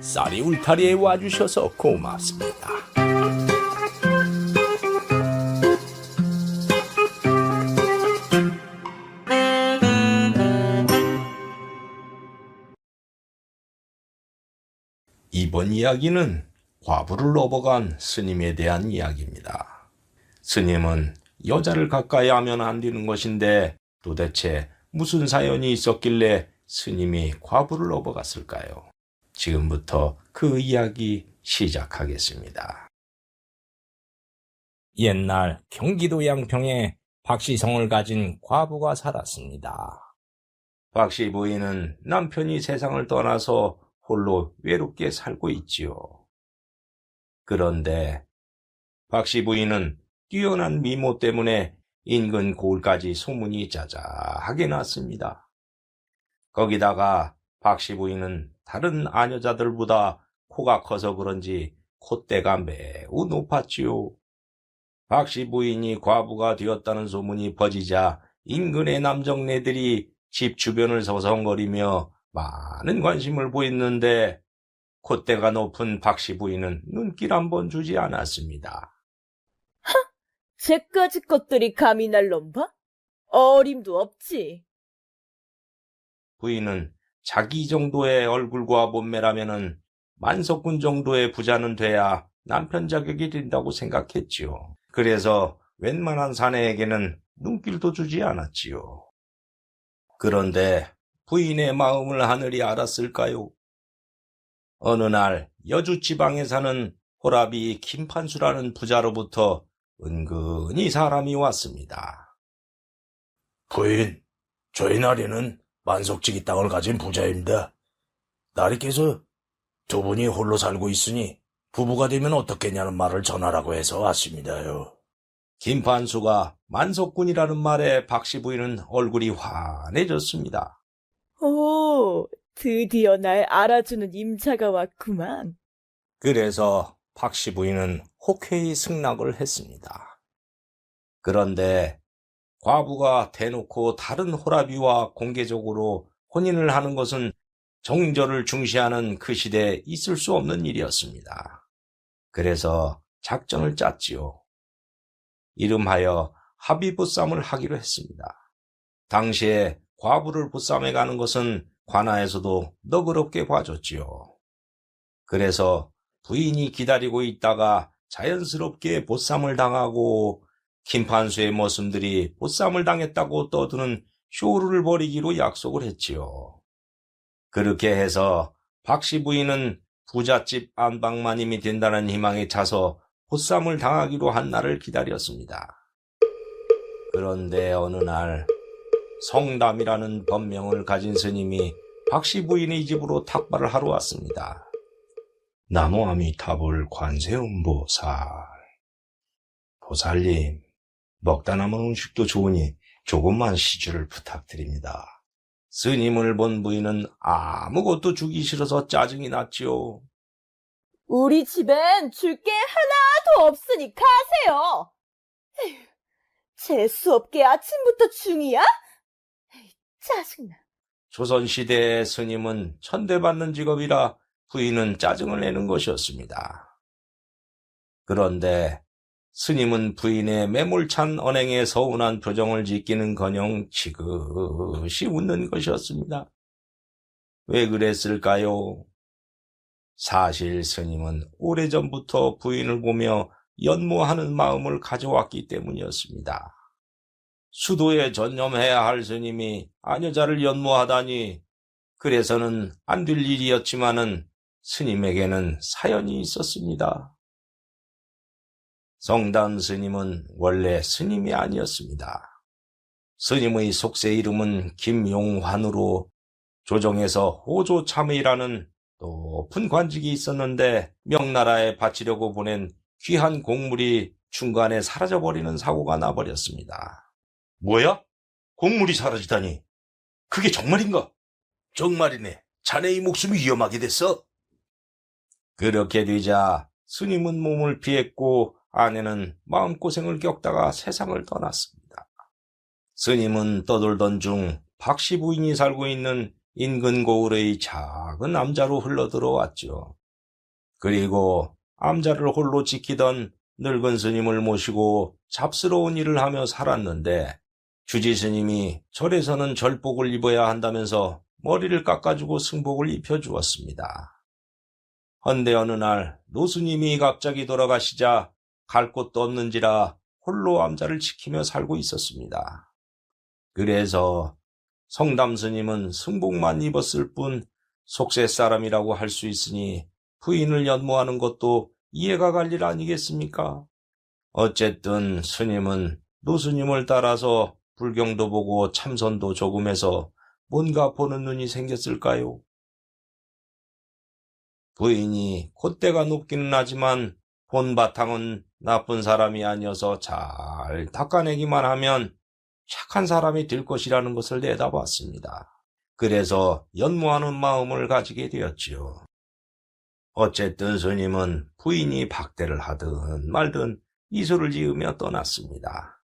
쌀이 울타리에 와주셔서 고맙습니다. 이번 이야기는 과부를 업어간 스님에 대한 이야기입니다. 스님은 여자를 가까이 하면 안 되는 것인데 도대체 무슨 사연이 있었길래 스님이 과부를 업어갔을까요? 지금부터 그 이야기 시작하겠습니다. 옛날 경기도 양평에 박씨성을 가진 과부가 살았습니다. 박씨 부인은 남편이 세상을 떠나서 홀로 외롭게 살고 있지요. 그런데 박씨 부인은 뛰어난 미모 때문에 인근 고을까지 소문이 자자하게 났습니다. 거기다가 박씨 부인은 다른 아녀자들보다 코가 커서 그런지 콧대가 매우 높았지요. 박씨 부인이 과부가 되었다는 소문이 퍼지자 인근의 남정네들이 집 주변을 서성거리며 많은 관심을 보였는데 콧대가 높은 박씨 부인은 눈길 한번 주지 않았습니다. 쟤까지 것들이 감히 날 넘봐? 어림도 없지. 부인은 자기 정도의 얼굴과 몸매라면은 만석군 정도의 부자는 돼야 남편 자격이 된다고 생각했지요. 그래서 웬만한 사내에게는 눈길도 주지 않았지요. 그런데 부인의 마음을 하늘이 알았을까요? 어느 날 여주 지방에 사는 호라비 김판수라는 부자로부터 은근히 사람이 왔습니다. 부인, 저희 나리는 만석지기 땅을 가진 부자입니다. 나리께서 두 분이 홀로 살고 있으니 부부가 되면 어떻겠냐는 말을 전하라고 해서 왔습니다요. 김판수가 만석군이라는 말에 박씨 부인은 얼굴이 환해졌습니다. 오, 드디어 날 알아주는 임자가 왔구만. 그래서 박씨 부인은 혹회히 승낙을 했습니다. 그런데 과부가 대놓고 다른 호라비와 공개적으로 혼인을 하는 것은 정절을 중시하는 그 시대에 있을 수 없는 일이었습니다. 그래서 작전을 짰지요. 이름하여 합의 보쌈을 하기로 했습니다. 당시에 과부를 보쌈해 가는 것은 관아에서도 너그럽게 봐줬지요. 그래서 부인이 기다리고 있다가 자연스럽게 보쌈을 당하고 김판수의 모습들이 보쌈을 당했다고 떠드는 쇼를 벌이기로 약속을 했지요. 그렇게 해서 박씨 부인은 부잣집 안방마님이 된다는 희망에 차서 보쌈을 당하기로 한 날을 기다렸습니다. 그런데 어느 날 성담이라는 법명을 가진 스님이 박씨 부인의 집으로 탁발을 하러 왔습니다. 나무아미타불 관세음보살. 보살님, 먹다 남은 음식도 좋으니 조금만 시주를 부탁드립니다. 스님을 본 부인은 아무것도 주기 싫어서 짜증이 났지요. 우리 집엔 줄 게 하나도 없으니 가세요. 에휴, 재수없게 아침부터 중이야? 에이, 짜증나. 조선시대의 스님은 천대받는 직업이라 부인은 짜증을 내는 것이었습니다. 그런데 스님은 부인의 매몰찬 언행에 서운한 표정을 짓기는커녕 지그시 웃는 것이었습니다. 왜 그랬을까요? 사실 스님은 오래전부터 부인을 보며 연모하는 마음을 가져왔기 때문이었습니다. 수도에 전념해야 할 스님이 아녀자를 연모하다니 그래서는 안 될 일이었지만은 스님에게는 사연이 있었습니다. 성단 스님은 원래 스님이 아니었습니다. 스님의 속세 이름은 김용환으로 조정에서 호조참의라는 높은 관직이 있었는데 명나라에 바치려고 보낸 귀한 곡물이 중간에 사라져버리는 사고가 나버렸습니다. 뭐야? 곡물이 사라지다니. 그게 정말인가? 정말이네. 자네의 목숨이 위험하게 됐어. 그렇게 되자 스님은 몸을 피했고 아내는 마음고생을 겪다가 세상을 떠났습니다. 스님은 떠돌던 중 박씨 부인이 살고 있는 인근 고을의 작은 암자로 흘러들어왔죠. 그리고 암자를 홀로 지키던 늙은 스님을 모시고 잡스러운 일을 하며 살았는데 주지 스님이 절에서는 절복을 입어야 한다면서 머리를 깎아주고 승복을 입혀주었습니다. 헌데 어느 날 노스님이 갑자기 돌아가시자 갈 곳도 없는지라 홀로 암자를 지키며 살고 있었습니다. 그래서 성담 스님은 승복만 입었을 뿐 속세 사람이라고 할 수 있으니 부인을 연모하는 것도 이해가 갈 일 아니겠습니까? 어쨌든 스님은 노스님을 따라서 불경도 보고 참선도 조금 해서 뭔가 보는 눈이 생겼을까요? 부인이 콧대가 높기는 하지만 본 바탕은 나쁜 사람이 아니어서 잘 닦아내기만 하면 착한 사람이 될 것이라는 것을 내다봤습니다. 그래서 연모하는 마음을 가지게 되었지요. 어쨌든 스님은 부인이 박대를 하든 말든 이소를 지으며 떠났습니다.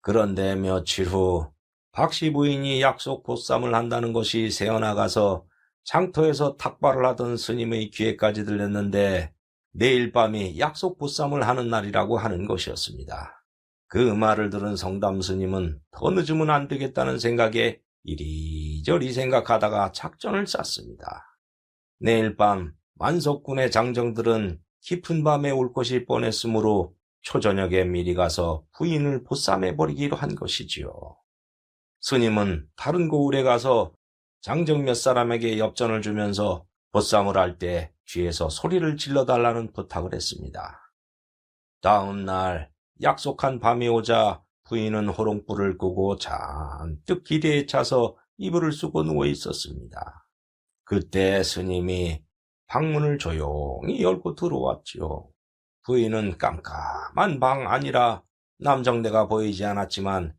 그런데 며칠 후 박씨 부인이 약속 보쌈을 한다는 것이 새어나가서 장터에서 탁발을 하던 스님의 귀에까지 들렸는데 내일 밤이 약속 보쌈을 하는 날이라고 하는 것이었습니다. 그 말을 들은 성담 스님은 더 늦으면 안 되겠다는 생각에 이리저리 생각하다가 작전을 짰습니다. 내일 밤 만석군의 장정들은 깊은 밤에 올 것이 뻔했으므로 초저녁에 미리 가서 부인을 보쌈해 버리기로 한 것이지요. 스님은 다른 고을에 가서 장정 몇 사람에게 엽전을 주면서 보쌈을 할 때 뒤에서 소리를 질러달라는 부탁을 했습니다. 다음 날 약속한 밤이 오자 부인은 호롱불을 끄고 잔뜩 기대에 차서 이불을 쓰고 누워 있었습니다. 그때 스님이 방문을 조용히 열고 들어왔지요. 부인은 깜깜한 방 아니라 남정대가 보이지 않았지만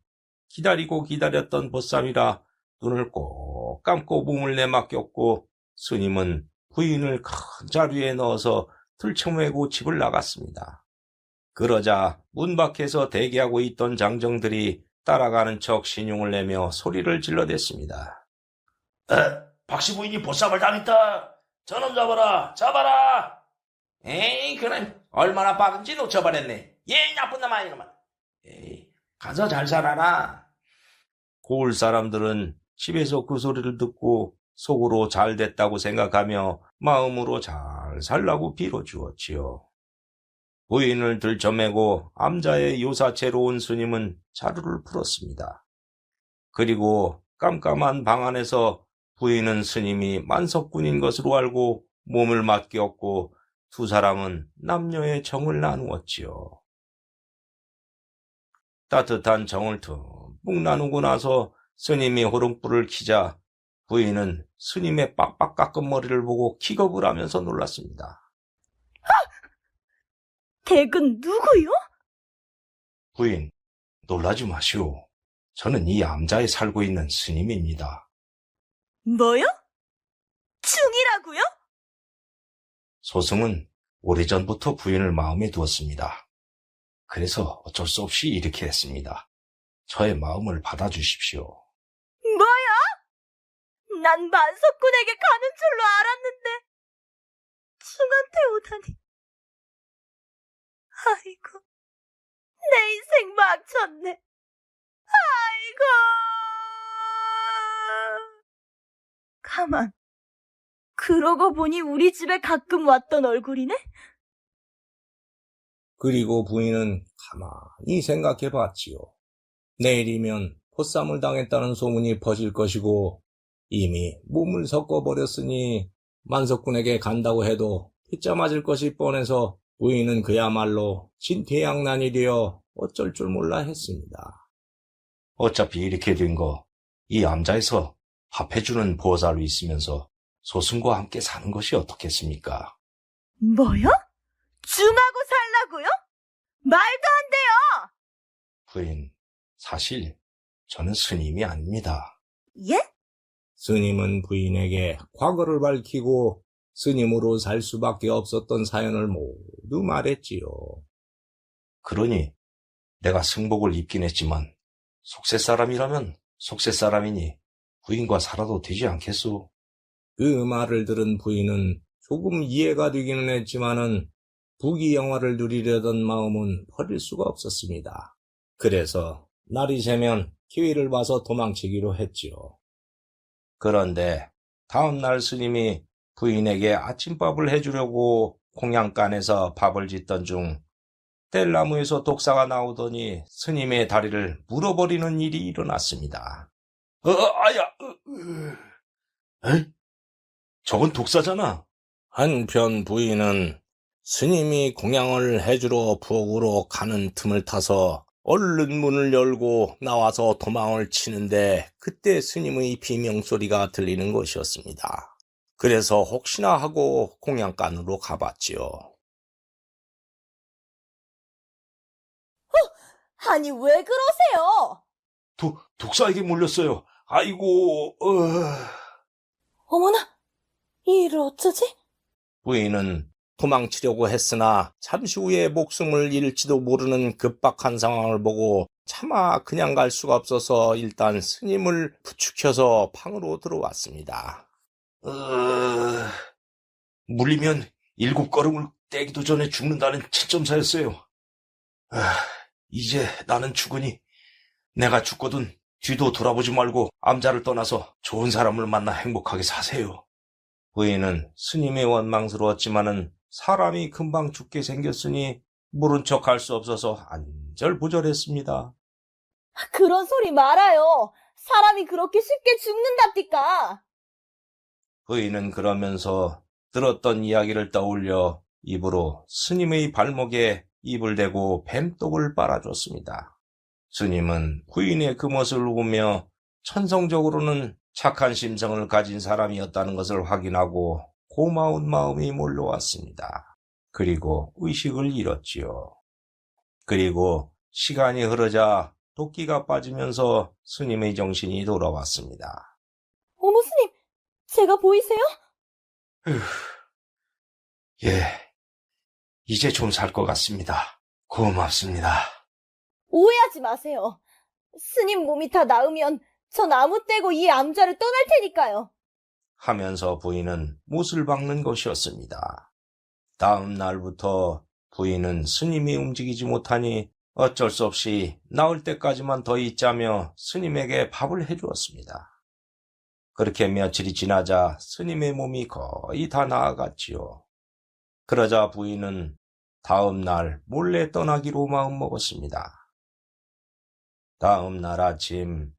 기다리고 기다렸던 보쌈이라 눈을 꼭 감고 몸을 내맡겼고 스님은 부인을 큰 자루에 넣어서 들쳐매고 집을 나갔습니다. 그러자 문 밖에서 대기하고 있던 장정들이 따라가는 척 신용을 내며 소리를 질러댔습니다. 박씨 부인이 보쌈을 당했다. 저놈 잡아라, 잡아라. 에이, 그럼 얼마나 빠른지 놓쳐버렸네. 예, 나쁜 놈 아니구만. 에이, 가서 잘 살아라. 고을 사람들은 집에서 그 소리를 듣고 속으로 잘 됐다고 생각하며 마음으로 잘 살라고 빌어주었지요. 부인을 들쳐매고 암자의 요사체로 온 스님은 자루를 풀었습니다. 그리고 깜깜한 방 안에서 부인은 스님이 만석군인 것으로 알고 몸을 맡겼고 두 사람은 남녀의 정을 나누었지요. 따뜻한 정을 듬뿍 나누고 나서 스님이 호롱불을 키자 부인은 스님의 빡빡 깎은 머리를 보고 기겁을 하면서 놀랐습니다. 댁은 누구요? 부인, 놀라지 마시오. 저는 이 암자에 살고 있는 스님입니다. 뭐요? 충이라고요? 소승은 오래전부터 부인을 마음에 두었습니다. 그래서 어쩔 수 없이 이렇게 했습니다. 저의 마음을 받아주십시오. 난 만석군에게 가는 줄로 알았는데 충한테 오다니. 아이고, 내 인생 망쳤네. 아이고. 가만. 그러고 보니 우리 집에 가끔 왔던 얼굴이네? 그리고 부인은 가만히 생각해 봤지요. 내일이면 포쌈을 당했다는 소문이 퍼질 것이고 이미 몸을 섞어버렸으니 만석군에게 간다고 해도 피자 맞을 것이 뻔해서 부인은 그야말로 진퇴양난이 되어 어쩔 줄 몰라 했습니다. 어차피 이렇게 된 거 이 암자에서 밥해주는 보살로 있으면서 소승과 함께 사는 것이 어떻겠습니까? 뭐요? 중하고 살라고요? 말도 안 돼요! 부인, 사실 저는 스님이 아닙니다. 예? 스님은 부인에게 과거를 밝히고 스님으로 살 수밖에 없었던 사연을 모두 말했지요. 그러니 내가 승복을 입긴 했지만 속세 사람이라면 속세 사람이니 부인과 살아도 되지 않겠소? 그 말을 들은 부인은 조금 이해가 되기는 했지만은 부귀 영화를 누리려던 마음은 버릴 수가 없었습니다. 그래서 날이 새면 기회를 봐서 도망치기로 했지요. 그런데 다음 날 스님이 부인에게 아침밥을 해주려고 공양간에서 밥을 짓던 중 뗄나무에서 독사가 나오더니 스님의 다리를 물어버리는 일이 일어났습니다. 어, 아야, 어, 에? 저건 독사잖아. 한편 부인은 스님이 공양을 해주러 부엌으로 가는 틈을 타서 얼른 문을 열고 나와서 도망을 치는데 그때 스님의 비명소리가 들리는 것이었습니다. 그래서 혹시나 하고 공양간으로 가봤지요. 아니, 왜 그러세요? 도, 독사에게 물렸어요. 아이고, 어... 어머나, 이 일을 어쩌지? 부인은 도망치려고 했으나 잠시 후에 목숨을 잃을지도 모르는 급박한 상황을 보고 차마 그냥 갈 수가 없어서 일단 스님을 부축해서 방으로 들어왔습니다. 어... 물리면 일곱 걸음을 떼기도 전에 죽는다는 채점사였어요. 아, 이제 나는 죽으니 내가 죽거든 뒤도 돌아보지 말고 암자를 떠나서 좋은 사람을 만나 행복하게 사세요. 부인은 스님의 원망스러웠지만은 사람이 금방 죽게 생겼으니 모른 척할 수 없어서 안절부절했습니다. 그런 소리 말아요. 사람이 그렇게 쉽게 죽는답니까? 부인은 그러면서 들었던 이야기를 떠올려 입으로 스님의 발목에 입을 대고 뱀독을 빨아줬습니다. 스님은 부인의 그 모습을 보며 천성적으로는 착한 심성을 가진 사람이었다는 것을 확인하고 고마운 마음이 몰려왔습니다. 그리고 의식을 잃었지요. 그리고 시간이 흐르자 도끼가 빠지면서 스님의 정신이 돌아왔습니다. 어머, 스님, 제가 보이세요? 예, 이제 좀 살 것 같습니다. 고맙습니다. 오해하지 마세요. 스님 몸이 다 나으면 전 아무 때고 이 암자를 떠날 테니까요. 하면서 부인은 못을 박는 것이었습니다. 다음 날부터 부인은 스님이 움직이지 못하니 어쩔 수 없이 나을 때까지만 더 있자며 스님에게 밥을 해주었습니다. 그렇게 며칠이 지나자 스님의 몸이 거의 다 나아갔지요. 그러자 부인은 다음 날 몰래 떠나기로 마음먹었습니다. 다음 날 아침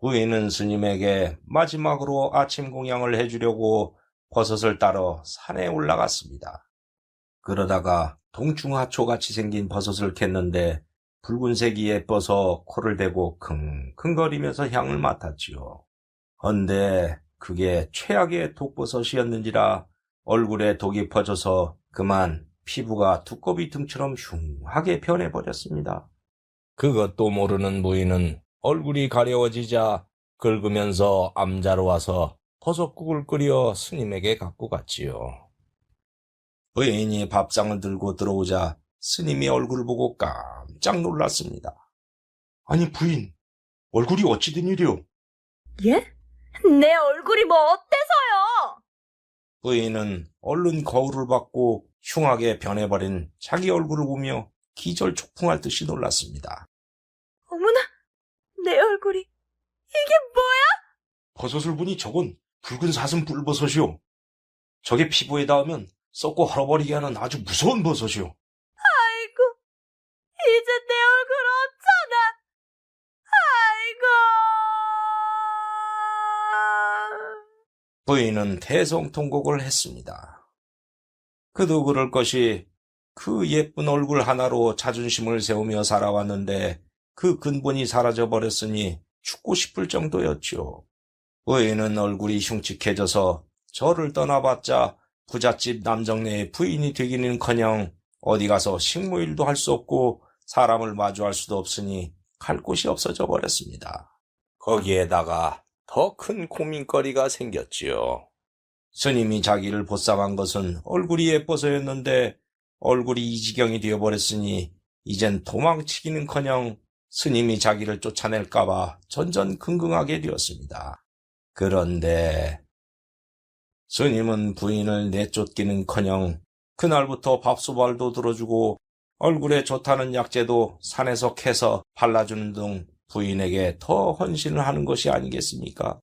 부인은 스님에게 마지막으로 아침 공양을 해주려고 버섯을 따러 산에 올라갔습니다. 그러다가 동충하초같이 생긴 버섯을 캤는데 붉은색이 예뻐서 코를 대고 킁킁거리면서 향을 맡았지요. 헌데 그게 최악의 독버섯이었는지라 얼굴에 독이 퍼져서 그만 피부가 두꺼비 등처럼 흉하게 변해버렸습니다. 그것도 모르는 부인은 얼굴이 가려워지자 긁으면서 암자로 와서 버섯국을 끓여 스님에게 갖고 갔지요. 부인이 밥상을 들고 들어오자 스님이 얼굴을 보고 깜짝 놀랐습니다. 아니 부인, 얼굴이 어찌 된 일이오? 예? 내 얼굴이 뭐 어때서요? 부인은 얼른 거울을 받고 흉하게 변해버린 자기 얼굴을 보며 기절촉풍할 듯이 놀랐습니다. 어머나, 내 얼굴이 이게 뭐야? 버섯을 보니 저건 붉은 사슴 뿔버섯이오. 저게 피부에 닿으면 썩고 헐어버리게 하는 아주 무서운 버섯이오. 아이고, 이제 내 얼굴 어쩌나? 아이고. 부인은 대성통곡을 했습니다. 그도 그럴 것이 그 예쁜 얼굴 하나로 자존심을 세우며 살아왔는데 그 근본이 사라져버렸으니 죽고 싶을 정도였죠. 부인은 얼굴이 흉측해져서 저를 떠나봤자 부잣집 남정네의 부인이 되기는커녕 어디 가서 식모일도 할 수 없고 사람을 마주할 수도 없으니 갈 곳이 없어져 버렸습니다. 거기에다가 더 큰 고민거리가 생겼지요. 스님이 자기를 보쌈한 것은 얼굴이 예뻐서였는데 얼굴이 이 지경이 되어버렸으니 이젠 도망치기는커녕 스님이 자기를 쫓아낼까봐 전전긍긍하게 되었습니다. 그런데 스님은 부인을 내쫓기는커녕 그날부터 밥수발도 들어주고 얼굴에 좋다는 약재도 산에서 캐서 발라주는 등 부인에게 더 헌신을 하는 것이 아니겠습니까?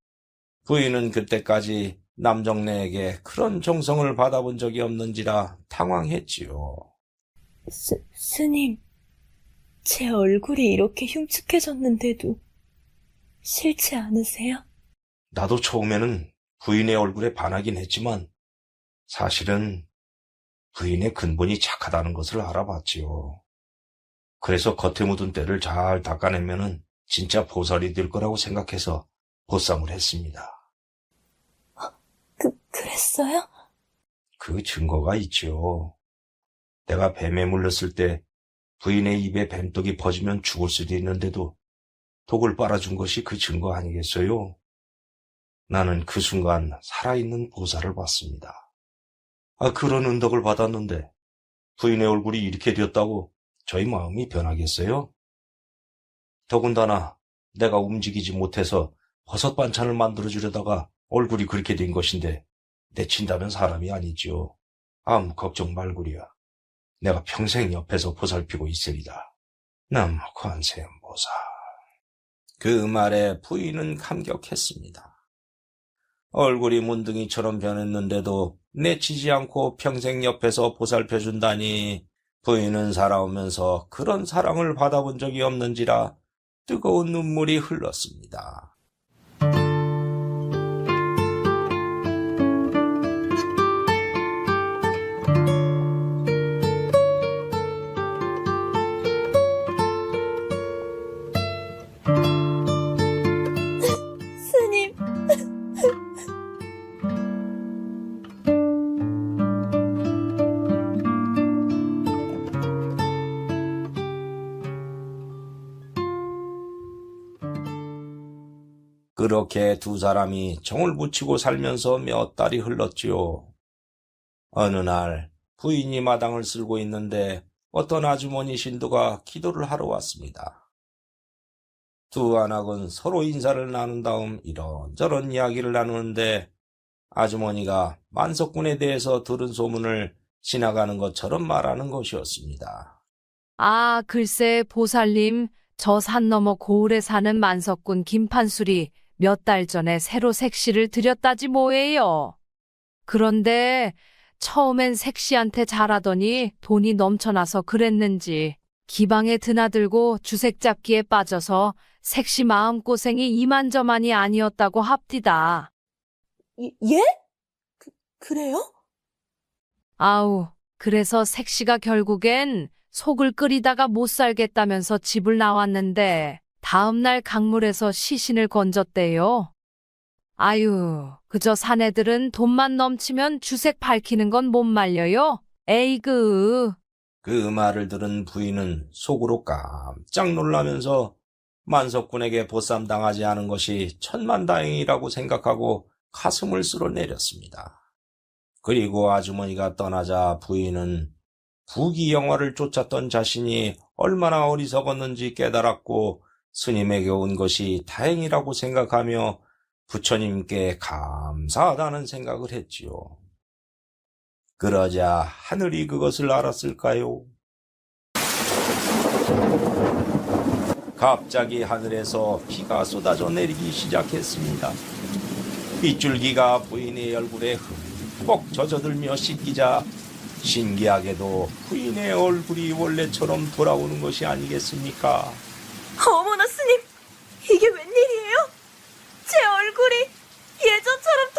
부인은 그때까지 남정네에게 그런 정성을 받아본 적이 없는지라 당황했지요. 스, 스님, 제 얼굴이 이렇게 흉측해졌는데도 싫지 않으세요? 나도 처음에는 부인의 얼굴에 반하긴 했지만 사실은 부인의 근본이 착하다는 것을 알아봤지요. 그래서 겉에 묻은 때를 잘 닦아내면은 진짜 보살이 될 거라고 생각해서 보쌈을 했습니다. 그, 그랬어요? 그 증거가 있지요. 내가 뱀에 물렸을 때 부인의 입에 뱀독이 퍼지면 죽을 수도 있는데도 독을 빨아준 것이 그 증거 아니겠어요? 나는 그 순간 살아있는 보살을 봤습니다. 아, 그런 은덕을 받았는데 부인의 얼굴이 이렇게 되었다고 저희 마음이 변하겠어요? 더군다나 내가 움직이지 못해서 버섯 반찬을 만들어 주려다가 얼굴이 그렇게 된 것인데 내친다면 사람이 아니지요. 아무 걱정 말구려. 내가 평생 옆에서 보살피고 있으리다. 남 관세음보살. 그 말에 부인은 감격했습니다. 얼굴이 문둥이처럼 변했는데도 내치지 않고 평생 옆에서 보살펴준다니 부인은 살아오면서 그런 사랑을 받아본 적이 없는지라 뜨거운 눈물이 흘렀습니다. 그렇게 두 사람이 정을 붙이고 살면서 몇 달이 흘렀지요. 어느 날 부인이 마당을 쓸고 있는데 어떤 아주머니 신도가 기도를 하러 왔습니다. 두 안악은 서로 인사를 나눈 다음 이런저런 이야기를 나누는데 아주머니가 만석군에 대해서 들은 소문을 지나가는 것처럼 말하는 것이었습니다. 아, 글쎄, 보살님, 저 산 너머 고을에 사는 만석군 김판술이 몇 달 전에 새로 색시를 들였다지 뭐예요. 그런데 처음엔 색시한테 잘하더니 돈이 넘쳐나서 그랬는지 기방에 드나들고 주색 잡기에 빠져서 색시 마음고생이 이만저만이 아니었다고 합디다. 예? 그, 그래요? 아우, 그래서 색시가 결국엔 속을 끓이다가 못 살겠다면서 집을 나왔는데 다음날 강물에서 시신을 건졌대요. 아유, 그저 사내들은 돈만 넘치면 주색 밝히는 건 못 말려요. 에이그. 그 말을 들은 부인은 속으로 깜짝 놀라면서 만석군에게 보쌈 당하지 않은 것이 천만다행이라고 생각하고 가슴을 쓸어내렸습니다. 그리고 아주머니가 떠나자 부인은 부귀 영화를 쫓았던 자신이 얼마나 어리석었는지 깨달았고 스님에게 온 것이 다행이라고 생각하며 부처님께 감사하다는 생각을 했지요. 그러자 하늘이 그것을 알았을까요? 갑자기 하늘에서 비가 쏟아져 내리기 시작했습니다. 빗줄기가 부인의 얼굴에 흠뻑 젖어들며 씻기자 신기하게도 부인의 얼굴이 원래처럼 돌아오는 것이 아니겠습니까? 어머나 스님, 이게 웬일이에요? 제 얼굴이 예전처럼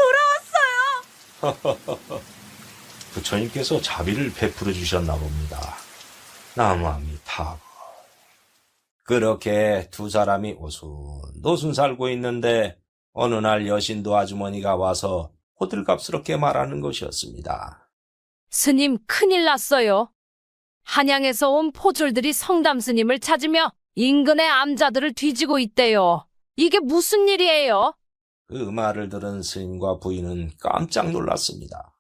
돌아왔어요. 부처님께서 자비를 베풀어 주셨나 봅니다. 나무아미타불. 그렇게 두 사람이 오순도순 살고 있는데 어느 날 여신도 아주머니가 와서 호들갑스럽게 말하는 것이었습니다. 스님 큰일 났어요. 한양에서 온 포졸들이 성담 스님을 찾으며 인근의 암자들을 뒤지고 있대요. 이게 무슨 일이에요? 그 말을 들은 스님과 부인은 깜짝 놀랐습니다.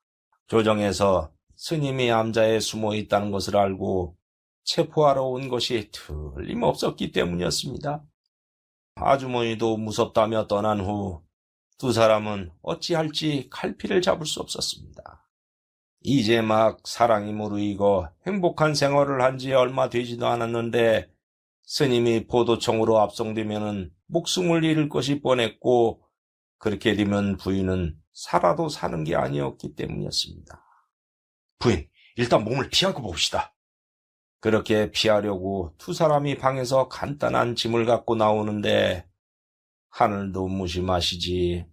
조정에서 스님이 암자에 숨어 있다는 것을 알고 체포하러 온 것이 틀림없었기 때문이었습니다. 아주머니도 무섭다며 떠난 후 두 사람은 어찌할지 갈피를 잡을 수 없었습니다. 이제 막 사랑이 무르익어 행복한 생활을 한 지 얼마 되지도 않았는데 스님이 포도청으로 압송되면은 목숨을 잃을 것이 뻔했고 그렇게 되면 부인은 살아도 사는 게 아니었기 때문이었습니다. 부인, 일단 몸을 피하고 봅시다. 그렇게 피하려고 두 사람이 방에서 간단한 짐을 갖고 나오는데 하늘도 무심하시지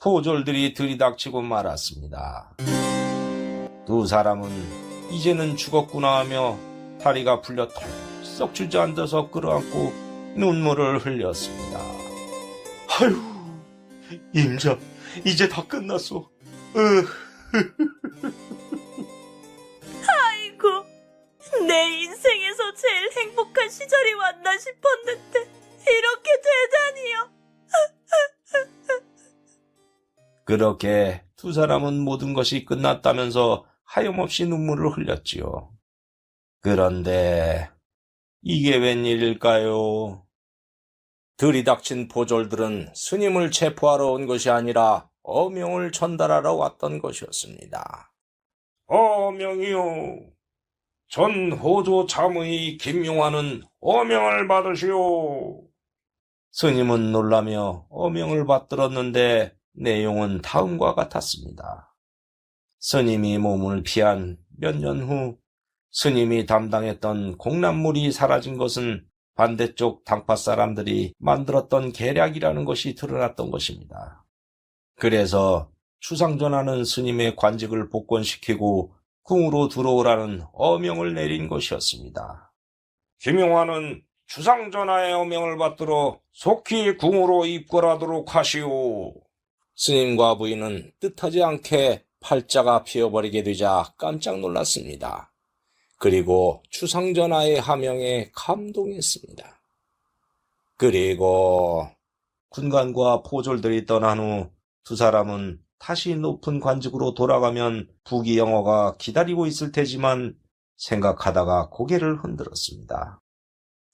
포졸들이 들이닥치고 말았습니다. 두 사람은 이제는 죽었구나 하며 다리가 풀려 털 썩 주저앉아서 끌어안고 눈물을 흘렸습니다. 아유, 임자, 이제 다 끝났어. 아이고, 내 인생에서 제일 행복한 시절이 왔나 싶었는데, 이렇게 되다니요. 그렇게 두 사람은 모든 것이 끝났다면서 하염없이 눈물을 흘렸지요. 그런데 이게 웬일일까요? 들이닥친 포졸들은 스님을 체포하러 온 것이 아니라 어명을 전달하러 왔던 것이었습니다. 어명이요. 전 호조 자무이 김용화는 어명을 받으시오. 스님은 놀라며 어명을 받들었는데 내용은 다음과 같았습니다. 스님이 몸을 피한 몇 년 후 스님이 담당했던 공란물이 사라진 것은 반대쪽 당파 사람들이 만들었던 계략이라는 것이 드러났던 것입니다. 그래서 추상전하는 스님의 관직을 복권시키고 궁으로 들어오라는 어명을 내린 것이었습니다. 김용화는 추상전하의 어명을 받들어 속히 궁으로 입궐하도록 하시오. 스님과 부인은 뜻하지 않게 팔자가 피어버리게 되자 깜짝 놀랐습니다. 그리고 추상전하의 하명에 감동했습니다. 그리고 군관과 포졸들이 떠난 후 두 사람은 다시 높은 관직으로 돌아가면 부귀영어가 기다리고 있을 테지만 생각하다가 고개를 흔들었습니다.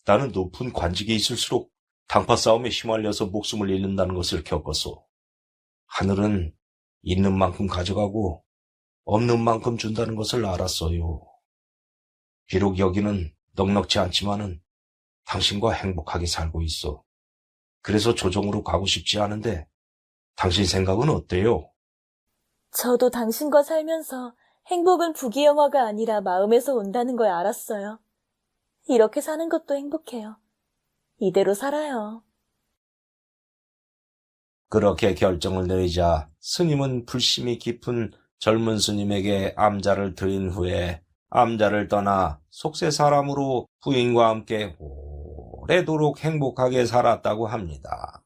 나는 높은 관직에 있을수록 당파 싸움에 휘말려서 목숨을 잃는다는 것을 겪었소. 하늘은 있는 만큼 가져가고 없는 만큼 준다는 것을 알았어요. 비록 여기는 넉넉지 않지만은 당신과 행복하게 살고 있어. 그래서 조정으로 가고 싶지 않은데 당신 생각은 어때요? 저도 당신과 살면서 행복은 부귀영화가 아니라 마음에서 온다는 걸 알았어요. 이렇게 사는 것도 행복해요. 이대로 살아요. 그렇게 결정을 내리자 스님은 불심이 깊은 젊은 스님에게 암자를 드린 후에 암자를 떠나 속세 사람으로 부인과 함께 오래도록 행복하게 살았다고 합니다.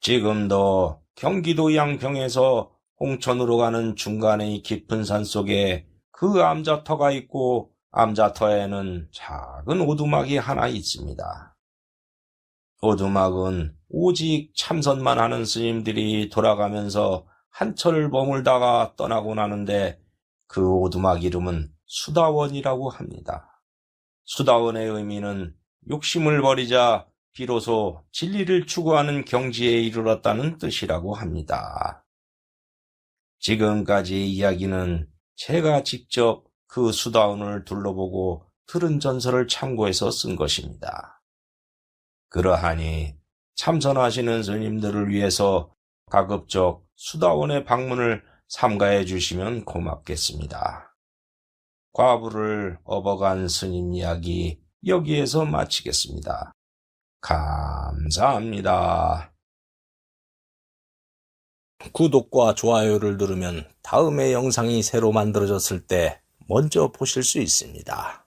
지금도 경기도 양평에서 홍천으로 가는 중간의 깊은 산 속에 그 암자터가 있고 암자터에는 작은 오두막이 하나 있습니다. 오두막은 오직 참선만 하는 스님들이 돌아가면서 한철 머물다가 떠나고 나는데 그 오두막 이름은 수다원이라고 합니다. 수다원의 의미는 욕심을 버리자 비로소 진리를 추구하는 경지에 이르렀다는 뜻이라고 합니다. 지금까지 이야기는 제가 직접 그 수다원을 둘러보고 들은 전설을 참고해서 쓴 것입니다. 그러하니 참선하시는 스님들을 위해서 가급적 수다원의 방문을 삼가해 주시면 고맙겠습니다. 과부를 업어간 스님 이야기 여기에서 마치겠습니다. 감사합니다. 구독과 좋아요를 누르면 다음의 영상이 새로 만들어졌을 때 먼저 보실 수 있습니다.